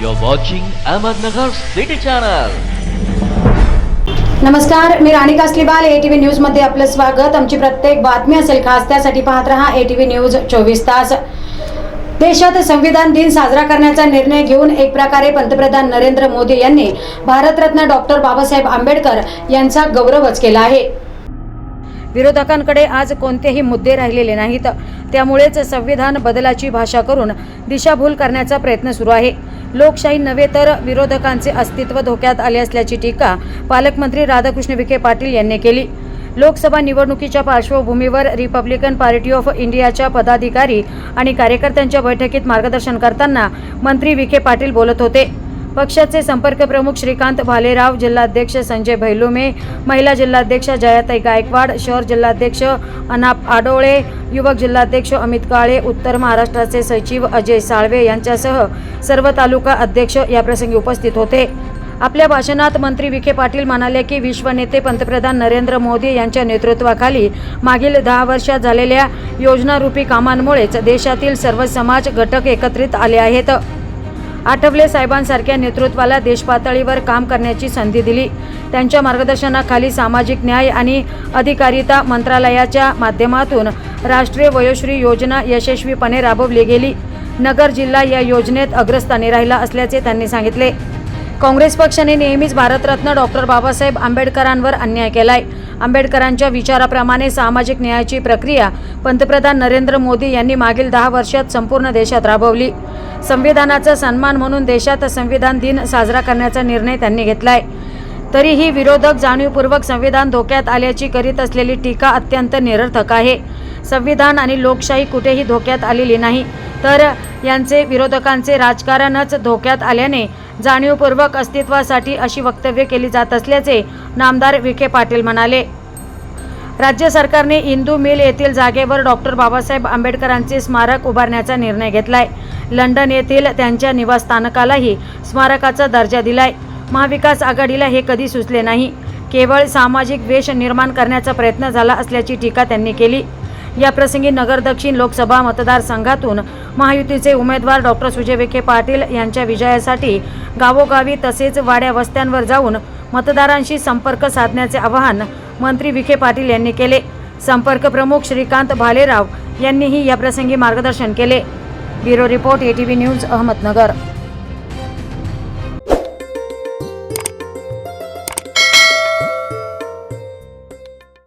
You're watching Ahmednagar City Channel. नमस्कार मी राणी कासलीबाल A T न्यूजमध्ये आपलं स्वागत. आमची प्रत्येक बातमी असेल खास त्यासाठी पाहत रहा ए टी न्यूज चोवीस तास. देशात संविधान दिन साजरा करण्याचा निर्णय घेऊन एक प्रकारे पंतप्रधान नरेंद्र मोदी यांनी भारतरत्न डॉक्टर बाबासाहेब आंबेडकर यांचा गौरवच केला आहे. विरोधकांकडे आज कोणतेही मुद्दे राहिलेले नाहीत. त्यामुळेच संविधान बदलाची भाषा करून दिशाभूल करण्याचा प्रयत्न सुरू आहे. लोकशाही नव्हे तर विरोधकांचे अस्तित्व धोक्यात आले असल्याची टीका पालकमंत्री राधाकृष्ण विखे पाटील यांनी केली. लोकसभा निवडणुकीच्या पार्श्वभूमीवर रिपब्लिकन पार्टी ऑफ इंडियाच्या पदाधिकारी आणि कार्यकर्त्यांच्या बैठकीत मार्गदर्शन करताना मंत्री विखे पाटील बोलत होते. पक्षाचे संपर्क प्रमुख श्रीकांत भालेराव जिल्हाध्यक्ष संजय भैलुमे महिला जिल्हाध्यक्ष जयाताई गायकवाड शहर जिल्हाध्यक्ष अनाप आडोळे युवक जिल्हाध्यक्ष अमित काळे उत्तर महाराष्ट्राचे सचिव अजय साळवे यांच्यासह सर्व तालुका अध्यक्ष याप्रसंगी उपस्थित होते. आपल्या भाषणात मंत्री विखे पाटील म्हणाले की विश्वनेते पंतप्रधान नरेंद्र मोदी यांच्या नेतृत्वाखाली मागील दहा वर्षात झालेल्या योजनारूपी कामांमुळेच देशातील सर्व समाज घटक एकत्रित आले आहेत. आठवले साहेबांसारख्या नेतृत्वाला देशपातळीवर काम करण्याची संधी दिली. त्यांच्या मार्गदर्शनाखाली सामाजिक न्याय आणि अधिकारिता मंत्रालयाच्या माध्यमातून राष्ट्रीय वयोश्री योजना यशस्वीपणे राबवली गेली. नगर जिल्हा या योजनेत अग्रस्थानी राहिला असल्याचे त्यांनी सांगितले. काँग्रेस पक्षाने नेहमीच भारतरत्न डॉक्टर बाबासाहेब आंबेडकरांवर अन्याय केलाय. आंबेडकरांच्या विचाराप्रमाणे सामाजिक न्यायाची प्रक्रिया पंतप्रधान नरेंद्र मोदी यांनी मागील दहा वर्षात संपूर्ण देशात राबवली. संविधानाचा सन्मान म्हणून देशात संविधान दिन साजरा करण्याचा निर्णय त्यांनी घेतलाय. तरीही विरोधक जाणीवपूर्वक संविधान धोक्यात आल्याची करीत असलेली टीका अत्यंत निरर्थक आहे. संविधान आणि लोकशाही कुठेही धोक्यात आलेली नाही. तर यांचे विरोधकांचे राजकारणच धोक्यात आल्याने जाणीवपूर्वक अस्तित्वासाठी अशी वक्तव्य केली जात असल्याचे नामदार विखे पाटील म्हणाले. राज्य सरकारने इंदू मिल येथील जागेवर डॉक्टर बाबासाहेब आंबेडकरांचे स्मारक उभारण्याचा निर्णय घेतलाय. लंडन येथील त्यांच्या निवासस्थानकालाही स्मारकाचा दर्जा दिलाय. महाविकास आघाडीला हे कधी सुचले नाही. केवळ सामाजिक वेश निर्माण करण्याचा प्रयत्न झाला असल्याची टीका त्यांनी केली. या प्रसंगी नगर दक्षिण लोकसभा मतदारसंघातून महायुतीचे उमेदवार डॉक्टर सुजय विखे पाटील यांच्या विजयासाठी गावोगावी तसेच वाड्या वस्त्यांवर जाऊन मतदारांशी संपर्क साधण्याचे आवाहन मंत्री विखे पाटील यांनी केले. संपर्क प्रमुख श्रीकांत भालेराव यांनीही या प्रसंगी मार्गदर्शन केले. Bureau report ATV news Ahmednagar.